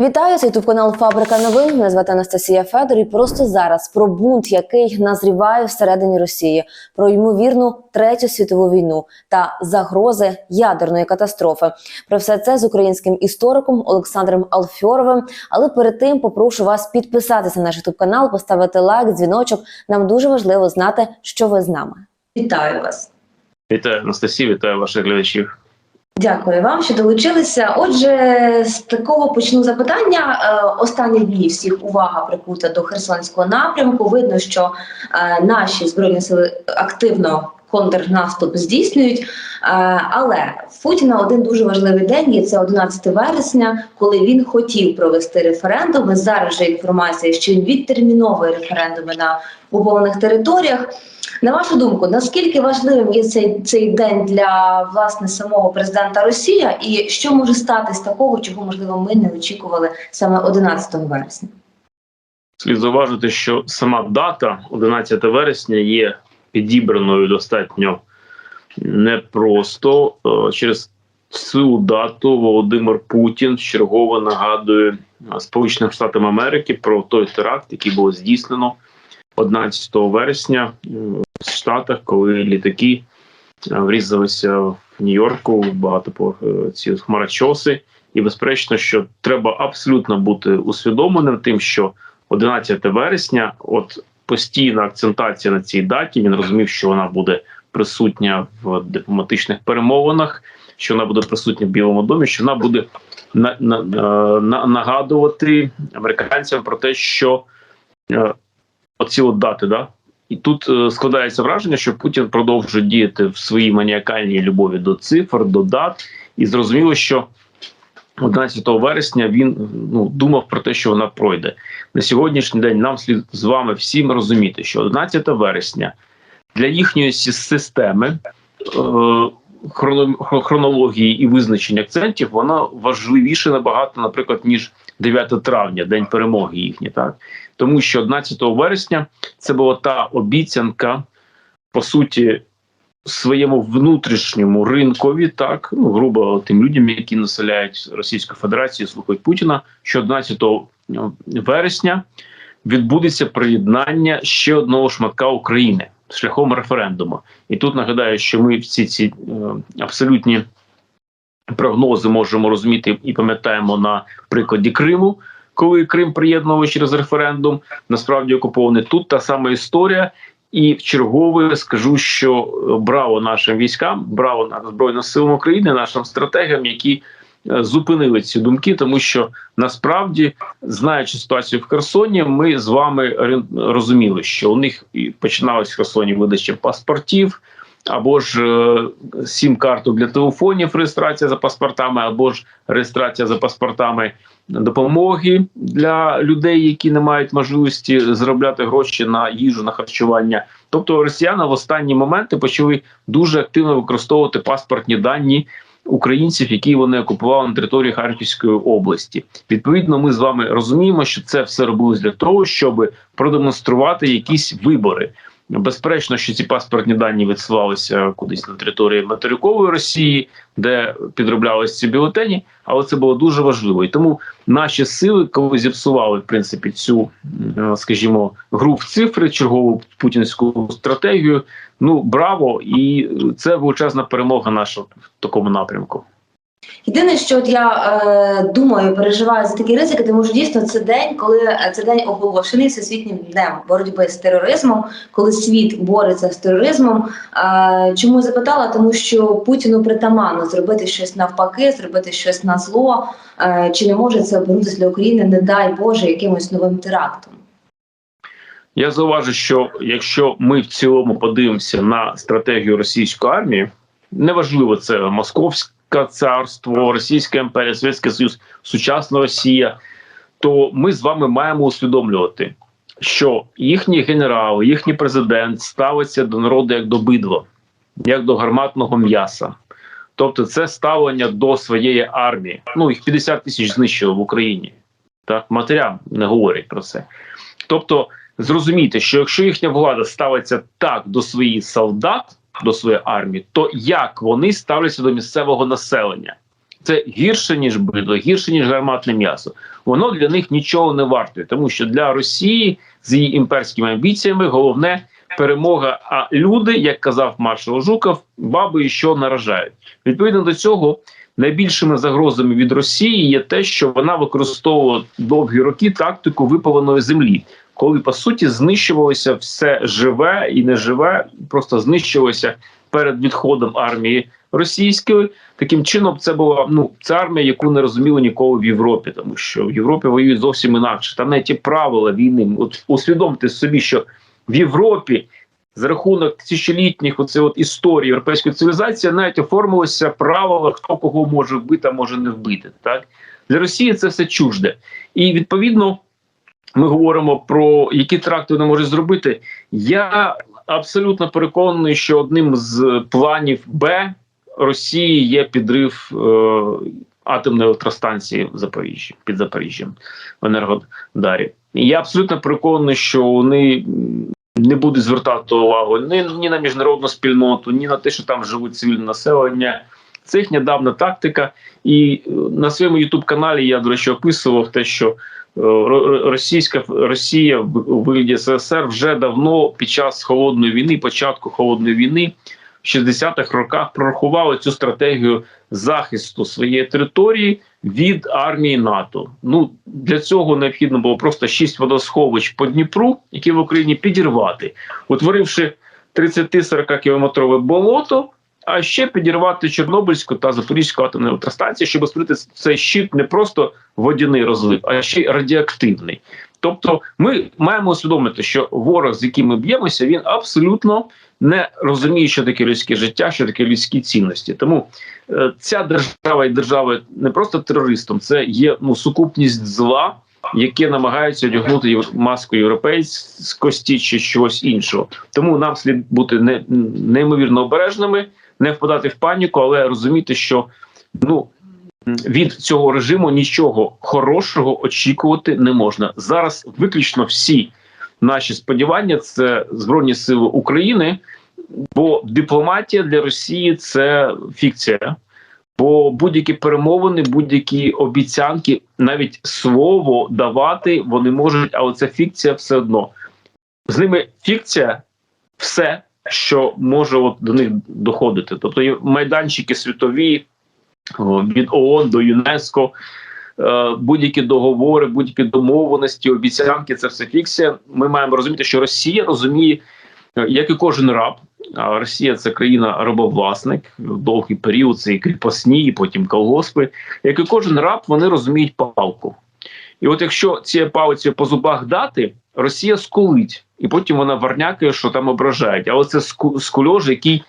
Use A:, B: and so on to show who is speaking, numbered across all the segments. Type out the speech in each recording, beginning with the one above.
A: Вітаю, це ютуб канал Фабрика новин. Мене звати Анастасія Федор. І просто зараз про бунт, який назріває всередині Росії, про ймовірну третю світову війну та загрози ядерної катастрофи. Про все це з українським істориком Олександром Алфьоровим. Але перед тим попрошу вас підписатися на наш ютуб канал, поставити лайк, дзвіночок. Нам дуже важливо знати, що ви з нами. Вітаю вас.
B: Вітаю Анастасію, вітаю ваших глядачів.
A: Дякую вам, що долучилися. Отже, з такого почну запитання. Е, Останні дні всіх увага прикута до Херсонського напрямку. Видно, що е, наші збройні сили активно контрнаступ здійснюють. Е, Але в Путіна один дуже важливий день є це 11 вересня, коли він хотів провести референдуми. Зараз же інформація, що він відтерміновує референдуми на окупованих територіях. На вашу думку, наскільки важливим є цей, цей день для власне самого президента Росія, і що може статись такого, чого можливо ми не очікували саме 11 вересня?
B: Слід зауважити, що сама дата 11 вересня є підібраною достатньо непросто. Е, Через цю дату Володимир Путін чергово нагадує е, Сполученим Штатам Америки про той теракт, який було здійснено 11 вересня е, в Штатах, коли літаки врізалися в Нью-Йорку в багато ці хмарочоси. І безперечно, що треба абсолютно бути усвідомленим тим, що 11 вересня, от постійна акцентація на цій даті. Він розумів, що вона буде присутня в дипломатичних перемовинах, що вона буде присутня в Білому домі, що вона буде на, на, на, нагадувати американцям про те, що е, оці от дати, да. І тут е, складається враження, що Путін продовжує діяти в своїй маніакальній любові до цифр, до дат, і зрозуміло, що 11 вересня він ну думав про те, що вона пройде на сьогоднішній день. Нам слід з вами всім розуміти, що 11 вересня для їхньої системи е, хронології і визначення акцентів воно важливіше набагато, наприклад, ніж 9 травня, день перемоги їхній, так тому що 11 вересня це була та обіцянка, по суті, своєму внутрішньому ринкові, так ну грубо тим людям, які населяють Російську Федерацію, слухають Путіна, що 11 вересня відбудеться приєднання ще одного шматка України шляхом референдуму. І тут нагадаю, що ми всі ці е, абсолютні прогнози можемо розуміти і пам'ятаємо на прикладі Криму. Коли Крим приєднував через референдум, насправді окупований тут та сама історія, і в чергове скажу, що е, браво нашим військам, браво на збройним силам України, нашим стратегам, які е, зупинили ці думки, тому що насправді, знаючи ситуацію в Херсоні, ми з вами розуміли, що у них починалось в Херсоні видача паспортів. Або ж е, сім карток для телефонів, реєстрація за паспортами, або ж реєстрація за паспортами допомоги для людей, які не мають можливості заробляти гроші на їжу, на харчування. Тобто росіяни в останні моменти почали дуже активно використовувати паспортні дані українців, які вони окупували на території Харківської області. Відповідно, ми з вами розуміємо, що це все робилось для того, щоб продемонструвати якісь вибори. Безперечно, що ці паспортні дані відсилалися кудись на території материкової Росії, де підроблялися ці бюлетені, але це було дуже важливо. І тому наші сили, коли зіпсували в принципі цю, скажімо, гру в цифри, чергову путінську стратегію. Ну браво, і це величезна перемога наша в такому напрямку.
A: Єдине, що от я е, думаю, переживаю за такі ризики, тому що дійсно це день, коли е, це день оголошений всесвітнім днем боротьби з тероризмом, коли світ бореться з тероризмом. Е, чому запитала? Тому що Путіну притаманно зробити щось навпаки, зробити щось на зло. Е, чи не може це обернутися для України, не дай Боже, якимось новим терактом?
B: Я зауважу, що якщо ми в цілому подивимося на стратегію російської армії, неважливо це московське царство, Російська імперія, Совєтський Союз, сучасна Росія, то ми з вами маємо усвідомлювати, що їхній генерал, їхній президент ставиться до народу як до бидла, як до гарматного м'яса. Тобто, це ставлення до своєї армії. Ну їх 50 тисяч знищили в Україні. Так, матерям не говорять про це. Тобто, зрозумійте, що якщо їхня влада ставиться так до своїх солдат, до своєї армії, то як вони ставляться до місцевого населення? це гірше ніж бидло, гірше ніж гарматне м'ясо. Воно для них нічого не вартує, тому що для Росії з її імперськими амбіціями головне перемога. А люди, як казав маршал Жуков, баби що наражають. Відповідно до цього, найбільшими загрозами від Росії є те, що вона використовувала довгі роки тактику випаленої землі, коли по суті знищувалося все живе і неживе, просто знищувалося перед відходом армії російської. Таким чином, це була ну це армія, яку не розуміли ніколи в Європі, тому що в Європі воюють зовсім інакше. Там навіть ті правила війни. От усвідомте собі, що в Європі за рахунок тисячолітніх оце от історії європейської цивілізації навіть оформилися правила, хто кого може вбити, а може не вбити. Так для Росії це все чужде, і відповідно ми говоримо про які тракти вони можуть зробити. Я абсолютно переконаний, що одним з планів Б Росії є підрив е, атомної електростанції в Запоріжжі під Запоріжжям в Енергодарі. Я абсолютно переконаний, що вони не будуть звертати увагу ні, ні на міжнародну спільноту, ні на те, що там живуть цивільне населення. Це їхня давна тактика. І е, на своєму ютуб каналі я, до речі, описував те, що Російська Росія в вигляді СССР вже давно під час холодної війни, початку холодної війни, в 60-х роках прорахували цю стратегію захисту своєї території від армії НАТО. Ну для цього необхідно було просто шість водосховищ по Дніпру, які в Україні підірвати, утворивши 30-40 кілометрове болото. А ще підірвати Чорнобильську та Запорізьку атомну електростанцію, щоб створити цей щит не просто водяний розлив, а ще й радіоактивний. Тобто, ми маємо усвідомити, що ворог, з яким ми б'ємося, він абсолютно не розуміє, що таке людське життя, що таке людські цінності. Тому е, ця держава і держава не просто терористом, це є ну сукупність зла, яке намагаються одягнути маску європейськості чи чогось іншого. Тому нам слід бути не, неймовірно обережними, не впадати в паніку, але розуміти, що ну від цього режиму нічого хорошого очікувати не можна. Зараз виключно всі наші сподівання це Збройні Сили України, бо дипломатія для Росії це фікція. Бо будь-які перемовини, будь-які обіцянки, навіть слово давати вони можуть, але це фікція все одно. З ними фікція все, що може от до них доходити. Тобто майданчики світові від ООН до ЮНЕСКО, е, будь-які договори, будь-які домовленості, обіцянки це все фікція. Ми маємо розуміти, що Росія розуміє, е, як і кожен раб. А Росія це країна рабовласник довгий період, це і кріпосні, і потім колгоспи. Як і кожен раб, вони розуміють палку. І от якщо ці палиці по зубах дати, Росія скулить, і потім вона варнякає, що там ображають. Але це ску- скульож, який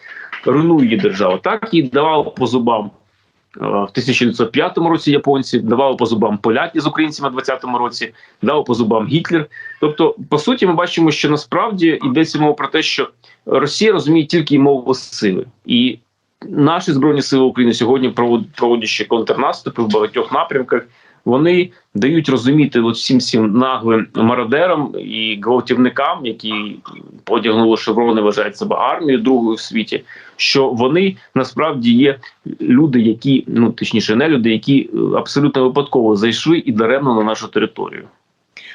B: руйнує її державу. Так їй давало по зубам е, в 1905 році японці, давали по зубам поляки з українцями в 20-му році, дав по зубам Гітлер. Тобто, по суті, ми бачимо, що насправді йдеться мова про те, що Росія розуміє тільки мову сили, і наші збройні сили України сьогодні провод- проводячи контрнаступи в багатьох напрямках. Вони дають розуміти от всім всім наглим мародерам і гвалтівникам, які одягнули шеврони, вважають себе армією другою в світі, що вони насправді є люди, які ну точніше, не люди, які е, абсолютно випадково зайшли і даремно на нашу територію.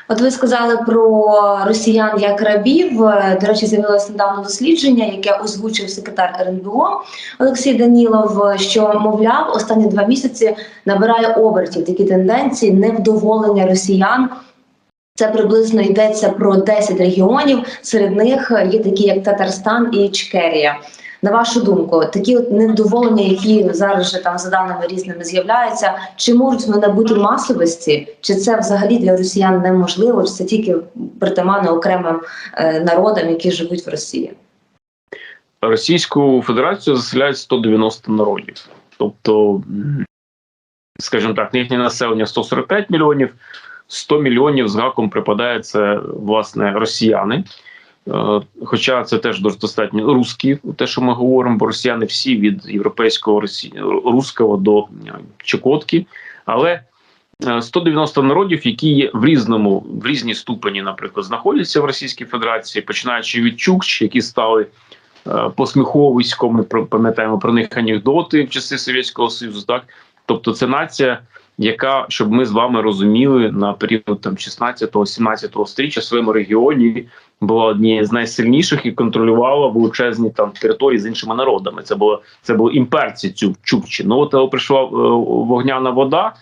A: От ви сказали про росіян як рабів. Е, До речі, з'явилося недавно дослідження, яке озвучив секретар РНБО Олексій Данілов. Що мовляв, останні два місяці набирає обертів такі тенденції невдоволення росіян. Це приблизно йдеться про 10 регіонів. Серед них є такі, як Татарстан і Ічкерія. На вашу думку, такі от невдоволення, які зараз же там за даними різними з'являються, чи можуть вони набути масовості, чи це взагалі для росіян неможливо, чи це тільки притаманно окремим е, народам, які живуть в Росії?
B: Російську Федерацію заселяють 190 народів. Тобто, скажімо так, їхнє населення 145 мільйонів, 100 мільйонів з гаком припадає це власне росіяни. Е, Хоча це теж достатньо русські, те, що ми говоримо, бо росіяни всі від європейського руського до е, Чукотки. Але е, 190 народів, які є в різному, в різній ступені, наприклад, знаходяться в Російській Федерації, починаючи від Чукч, які стали е, посміховиськом, ми пам'ятаємо про них анекдоти в часи Совєтського Союзу, так Тобто, це нація, яка, щоб ми з вами розуміли, на період там 16-17 сторіччя в своєму регіоні була однією з найсильніших і контролювала величезні там території з іншими народами. Це було це були імперці цю чукчі. Ну от прийшла е, вогняна вода,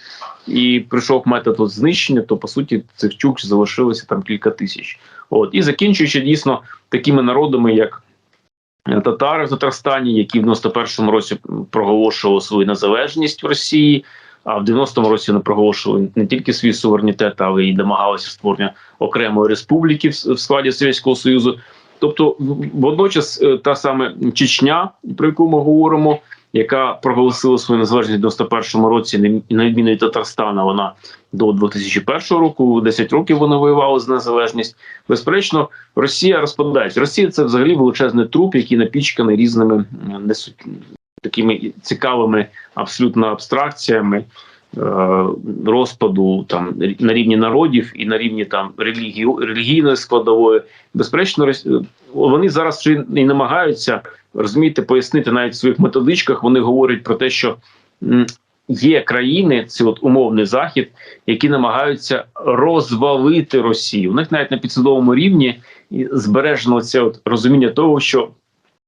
B: і прийшов метод от знищення. То по суті цих чукч залишилося там кілька тисяч. От і закінчуючи дійсно такими народами, як е, татари в Татарстані, які в 91-му році проголошували свою незалежність в Росії. А в 90-му році вони проголошували не тільки свій суверенітет, але й домагалися створення окремої республіки в складі Совєтського Союзу. Тобто, водночас е, та саме Чечня, про яку ми говоримо, яка проголосила свою незалежність в 91-му році, на відміну від Татарстана, вона до 2001 року, 10 років вони воювали за незалежність. Безперечно, Росія розпадається. Росія це взагалі величезний труп, який напічканий різними несуть такими цікавими абсолютно абстракціями е, розпаду там на рівні народів і на рівні там релігії, релігійної складової. Безперечно, вони зараз і намагаються розумієте, пояснити навіть в своїх методичках. Вони говорять про те, що є країни, це от умовний захід, які намагаються розвалити Росію. У них навіть на підсвідомому рівні збережено це от розуміння того, що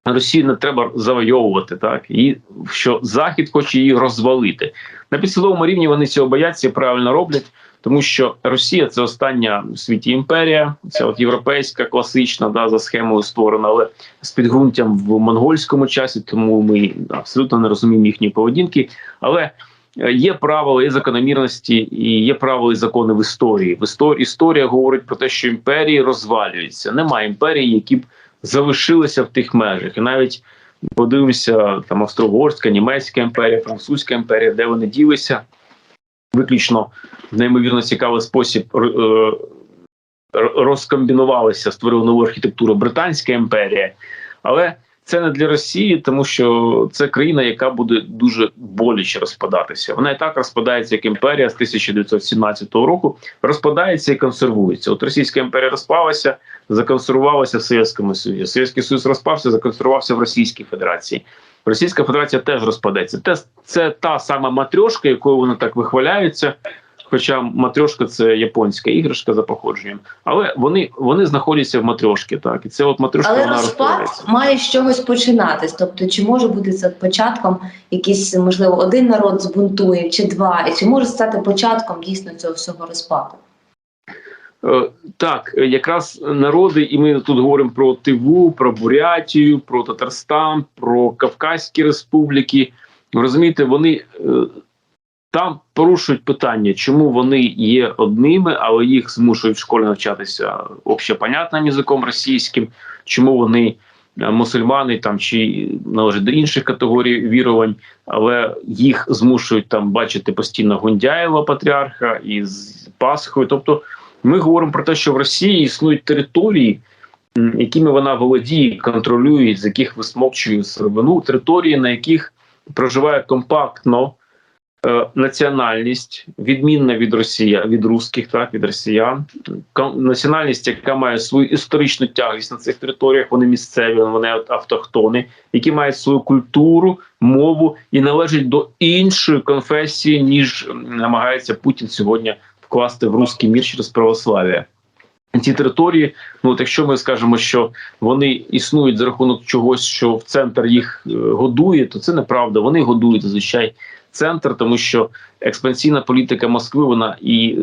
B: Росію не треба завойовувати, так і що Захід хоче її розвалити на підсвідомому рівні. Вони цього бояться правильно роблять, тому що Росія це остання в світі імперія, це от європейська класична, да за схемою створена, але з підґрунтям в монгольському часі, тому ми абсолютно не розуміємо їхньої поведінки. Але е, є правила, є закономірності і є правила і закони в історії. В історії історія говорить про те, що імперії розвалюються. Немає імперії, які б залишилися в тих межах, і навіть подивимося там Австро-Угорська, Німецька імперія, Французька імперія, де вони ділися. Виключно в неймовірно цікавий спосіб е, розкомбінувалися, створила нову архітектуру. Британська імперія, але це не для Росії, тому що це країна, яка буде дуже боляче розпадатися. Вона і так розпадається як імперія з 1917 року, розпадається і консервується. От Російська імперія розпалася, законсервувалася в Совєтському Союзі. Совєтський Союз розпався, законсервувався в Російській Федерації. Російська Федерація теж розпадеться. Те, це та сама матрьошка, якою вони так вихваляються. Хоча матрьошка це японська іграшка за походженням, але вони вони знаходяться в матрьошки, так і це от матрьошка
A: Але розпад має з чогось починатись. Тобто, чи може бути це початком якийсь, можливо, один народ збунтує, чи два, і чи може стати початком дійсно цього всього розпаду?
B: Е, Так, якраз народи, і ми тут говоримо про Тиву, про Бурятію, про Татарстан, про Кавказькі республіки. Розумієте, вони е, там порушують питання, чому вони є одними, але їх змушують в школі навчатися общепонятним язиком російським, чому вони е, мусульмани там чи належать до інших категорій вірувань, але їх змушують там бачити постійно Гундяєва, патріарха із Пасхою. Тобто ми говоримо про те, що в Росії існують території, якими вона володіє, контролює, з яких висмокчує сировину, території, на яких проживає компактно національність, відмінна від Росія, від русських, так від росіян, національність, яка має свою історичну тяглість на цих територіях, вони місцеві, вони автохтони, які мають свою культуру, мову і належать до іншої конфесії, ніж намагається Путін сьогодні вкласти в русський мір через православ'я. Ці території, ну от якщо ми скажемо, що вони існують за рахунок чогось, що в центр їх е, годує, то це неправда. Вони годують зазвичай центр, тому що експансійна політика Москви вона і е,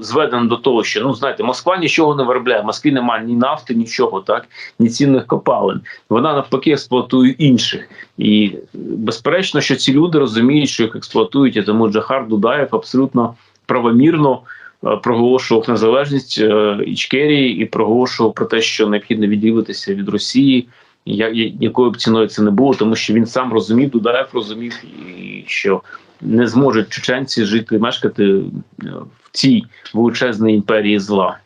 B: зведена до того, що ну знаєте, Москва нічого не виробляє. Москві немає ні нафти, нічого, так ні цінних копалин. Вона навпаки експлуатує інших. І е, безперечно, що ці люди розуміють, що їх експлуатують, і тому Джахар Дудаєв абсолютно правомірно е, проголошував незалежність Ічкерії і проголошував про те, що необхідно відділитися від Росії. Я, якою б ціною це не було, тому що він сам розумів, Дудаєв розумів, що не зможуть чеченці жити, мешкати е, в цій величезній імперії зла.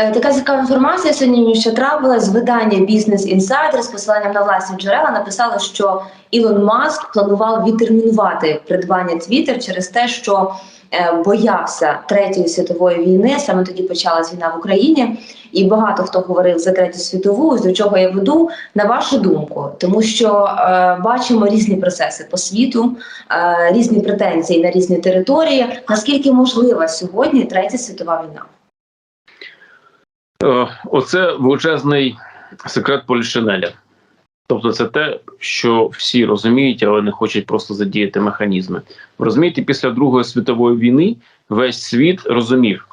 A: Е, Така цікава інформація сьогодні, що трапила з видання Business Insider з посиланням на власні джерела написало, що Ілон Маск планував відтермінувати придбання Twitter через те, що е, боявся третьої світової війни. Саме тоді почалась війна в Україні, і багато хто говорив за третю світову. До чого я веду на вашу думку, тому що е, бачимо різні процеси по світу, е, різні претензії на різні території. Наскільки можлива сьогодні третя світова війна?
B: Е, Оце величезний секрет Полішинеля. Тобто, це те, що всі розуміють, але не хочуть просто задіяти механізми. Розумієте, після Другої світової війни весь світ розумів,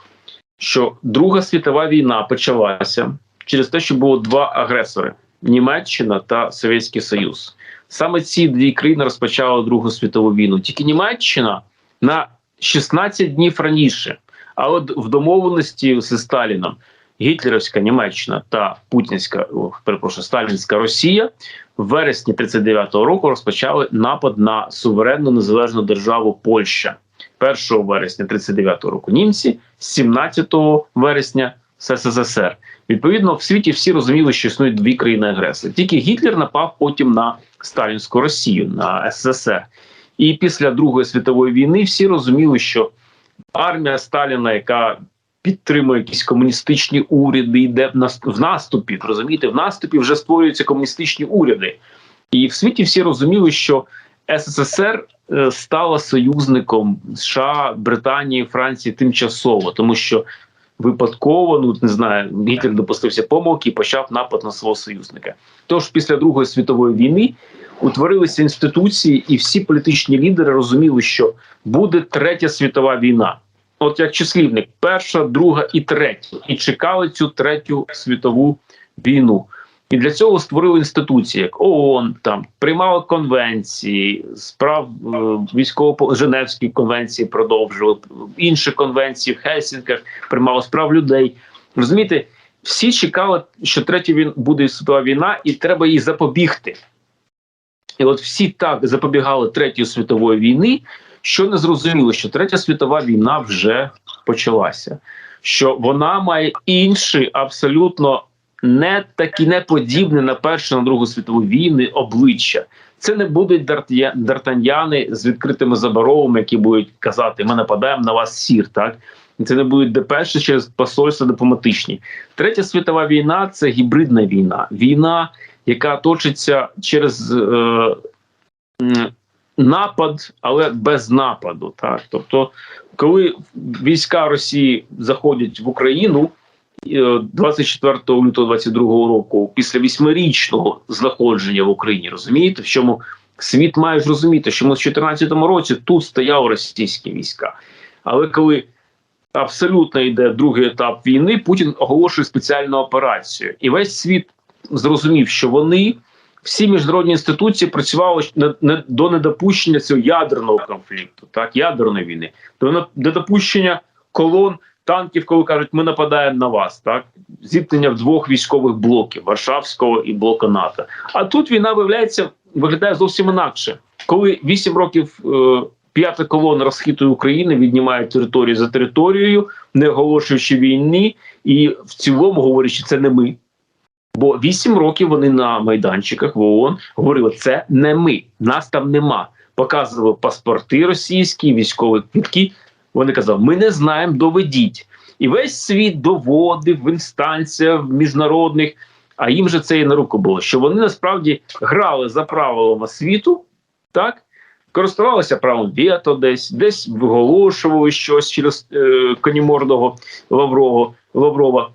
B: що Друга світова війна почалася через те, що було два агресори: Німеччина та Совєтський Союз. Саме ці дві країни розпочали Другу світову війну. Тільки Німеччина на 16 днів раніше, але в домовленості зі Сталіном гітлерівська Німеччина та путінська, перепрошую, сталінська Росія в вересні 39-го року розпочали напад на суверенну незалежну державу Польща. 1 вересня 39-го року німці, 17 вересня СССР. Відповідно, в світі всі розуміли, що існують дві країни агресори. Тільки Гітлер напав потім на сталінську Росію, на СССР. І після Другої світової війни всі розуміли, що армія Сталіна, яка підтримує якісь комуністичні уряди, йде в нас- в наступі. Розумієте, в наступі вже створюються комуністичні уряди. І в світі всі розуміли, що СССР е, стала союзником США, Британії, Франції тимчасово, тому що випадково, ну не знаю, Гітлер допустився помилки і почав напад на свого союзника. Тож після Другої світової війни утворилися інституції, і всі політичні лідери розуміли, що буде третя світова війна. От як числівник, перша, друга і третя, і чекали цю третю світову війну. І для цього створили інституції, як ООН, там приймали конвенції, справ е, військово Женевські конвенції продовжували, інші конвенції в Хельсінках приймали справ людей. Розумієте, всі чекали, що третя він буде світова війна, і треба їй запобігти. І от всі так запобігали третьої світової війни, що не зрозуміло, що третя світова війна вже почалася, що вона має інші абсолютно не такі не подібне на першу на другу світову війни обличчя. Це не будуть дартаньяни з відкритими заборовами, які будуть казати: ми нападаємо на вас сір. Так це не будуть депеші через посольства дипломатичні. Третя світова війна це гібридна війна, війна, яка точиться через е, напад, але без нападу. Так, тобто, коли війська Росії заходять в Україну. е, 24 лютого 22 року, після восьмирічного знаходження в Україні, розумієте, в чому світ має ж розуміти, що ми в 2014 році тут стояли російські війська. Але коли абсолютно йде другий етап війни, Путін оголошує спеціальну операцію, і весь світ зрозумів, що вони. Всі міжнародні інституції працювали до недопущення цього ядерного конфлікту, так ядерної війни, до не- недопущення колон танків, коли кажуть, ми нападаємо на вас, так зіткнення в двох військових блоків Варшавського і блока НАТО. А тут війна виявляється виглядає зовсім інакше, коли вісім років е, п'ята колона розхитує Україну, віднімає територію за територією, не оголошуючи війни, і в цілому говорячи, це не ми. Бо вісім років вони на майданчиках в ООН говорили, це не ми, нас там нема. Показували паспорти російські, військові квітки. Вони казали, ми не знаємо, доведіть. І весь світ доводив в інстанціях в міжнародних, а їм же це і на руку було, що вони насправді грали за правилами світу, так? Користувалися правом вето десь, десь виголошували щось через е, конімордого Лаврова.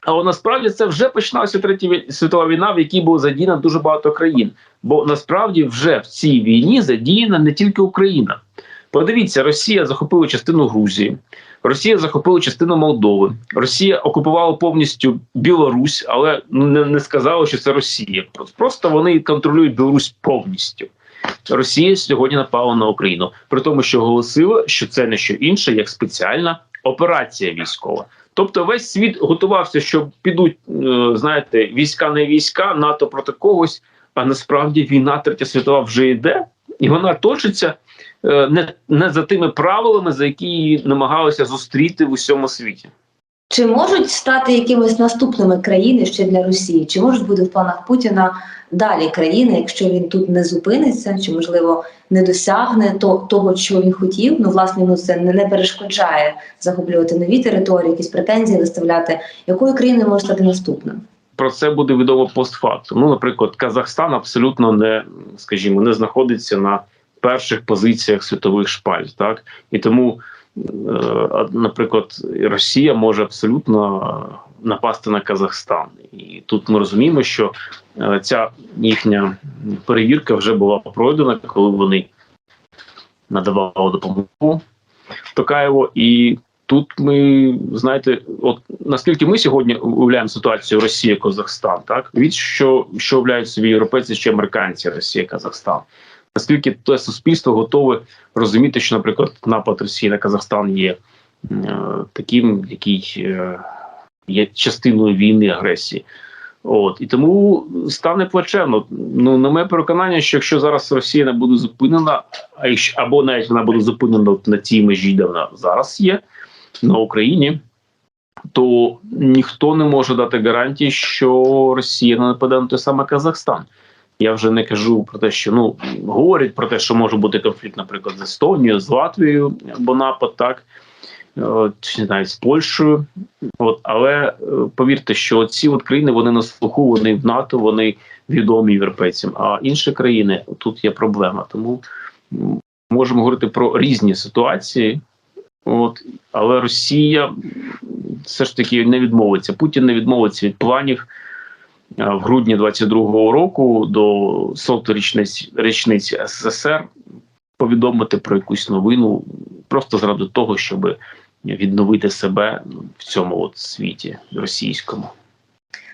B: Але насправді це вже починалася третя світова війна, в якій було задіяно дуже багато країн. Бо насправді вже в цій війні задіяна не тільки Україна. Подивіться, Росія захопила частину Грузії, Росія захопила частину Молдови, Росія окупувала повністю Білорусь, але не, не сказали, що це Росія. Просто вони контролюють Білорусь повністю. Росія сьогодні напала на Україну, при тому, що оголосила, що це не що інше, як спеціальна операція військова. Тобто весь світ готувався, що підуть, е, знаєте, війська не війська, НАТО проти когось. А насправді війна третя світова вже йде, і вона точиться е, не, не за тими правилами, за які її намагалися зустріти в усьому світі.
A: Чи можуть стати якимись наступними країни ще для Росії? Чи можуть бути в планах Путіна далі країни, якщо він тут не зупиниться, чи можливо не досягне то, того, що він хотів? Ну, власне, йому це не, перешкоджає захоплювати нові території, якісь претензії виставляти. Якою країною може стати наступним?
B: Про це буде відомо постфактум. Ну, наприклад, Казахстан абсолютно не, скажімо, не знаходиться на перших позиціях світових шпаль, так і тому, наприклад, Росія може абсолютно напасти на Казахстан, і тут ми розуміємо, що ця їхня перевірка вже була пройдена, коли вони надавали допомогу Токаєву. І тут ми знаєте, от наскільки ми сьогодні уявляємо ситуацію Росія Казахстан, так від що що уявляють собі європейці чи американці Росія Казахстан. Наскільки те суспільство готове розуміти, що, наприклад, напад Росії на Казахстан є е, таким, який е, є частиною війни агресії. От і тому стане плачевно. Ну на моє переконання, що якщо зараз Росія не буде зупинена, а якщо або навіть вона буде зупинена на тій межі, де вона зараз є на Україні, то ніхто не може дати гарантії, що Росія не нападе на той саме Казахстан. Я вже не кажу про те, що ну говорять про те, що може бути конфлікт, наприклад, з Естонією, з Латвією або напад, так е, чи не знаю, з Польщею. От, але е, повірте, що ці от країни вони на слуху, вони в НАТО, вони відомі європейцям. А інші країни тут є проблема. Тому можемо говорити про різні ситуації. От, але Росія все ж таки не відмовиться. Путін не відмовиться від планів е, в грудні 22-го року до сотої річниці, річниці СССР повідомити про якусь новину просто заради того, щоб відновити себе в цьому от світі російському.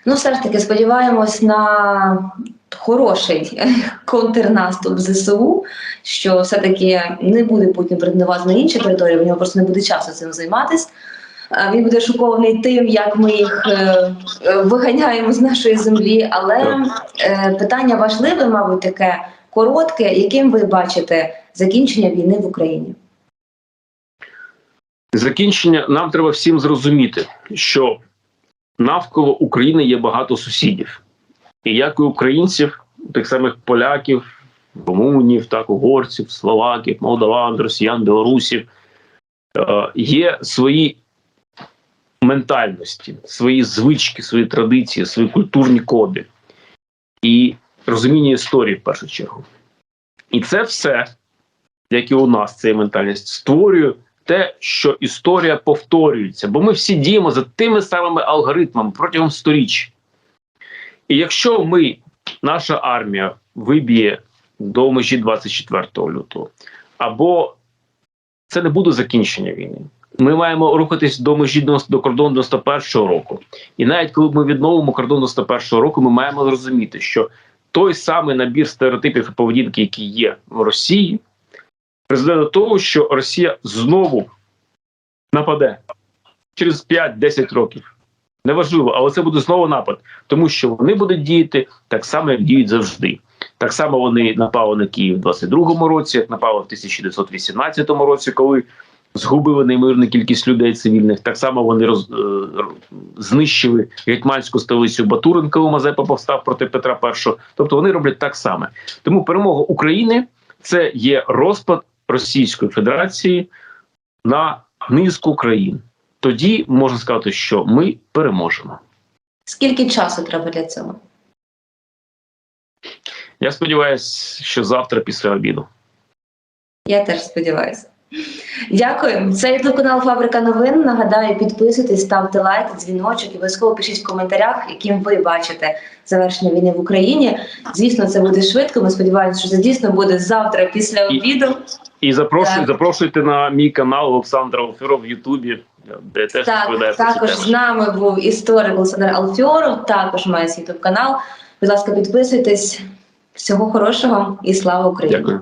A: Ну, все ж таки, сподіваємось на хороший контрнаступ ЗСУ, що все-таки не буде Путін претендувати на інші території, в нього просто не буде часу цим займатися. Він буде шокований тим, як ми їх е, е, виганяємо з нашої землі. Але е, питання важливе, мабуть, таке коротке, яким ви бачите закінчення війни в Україні?
B: Закінчення нам треба всім зрозуміти, що навколо України є багато сусідів, і як і українців, тих самих поляків, румунів, так угорців, словаків, молдаван, росіян, білорусів, є свої ментальності, свої звички, свої традиції, свої культурні коди і розуміння історії в першу чергу. І це все, як і у нас, ця ментальність створює те, що історія повторюється, бо ми всі діємо за тими самими алгоритмами протягом сторіч. І якщо ми, наша армія, виб'є до межі 24 лютого, або це не буде закінчення війни. Ми маємо рухатись до межі до, до кордону 91 року. І навіть коли ми відновимо кордон 91 року, ми маємо зрозуміти, що той самий набір стереотипів і поведінки, які є в Росії, призведе до того, що Росія знову нападе через 5-10 років. Неважливо, але це буде знову напад, тому що вони будуть діяти так само, як діють завжди. Так само вони напали на Київ в 22-му році, як напали в 1918 році, коли згубили неймовірну кількість людей цивільних. Так само вони роз, е, знищили гетьманську столицю Батурин, коли Мазепа повстав проти Петра І. Тобто вони роблять так само. Тому перемога України це є розпад Російської Федерації на низку країн. Тоді можна сказати, що ми переможемо.
A: Скільки часу треба для цього?
B: Я сподіваюся, що завтра після обіду.
A: Я теж сподіваюся. Дякую. Це ютуб канал Фабрика новин. Нагадаю, підписуйтесь, ставте лайк, дзвіночок і обов'язково пишіть в коментарях, яким ви бачите завершення війни в Україні. Звісно, це буде швидко. Ми сподіваємося, що це дійсно буде завтра після обіду.
B: І запрошую,
A: Так.
B: запрошуйте на мій канал Олександра Офіров в Ютубі, де теж розповідає
A: Так,
B: про
A: також з нами був історик Олександр Алфіоров. Також має свій ютуб канал. Будь ласка, підписуйтесь. Всього хорошого і слава Україні!
B: Дякую.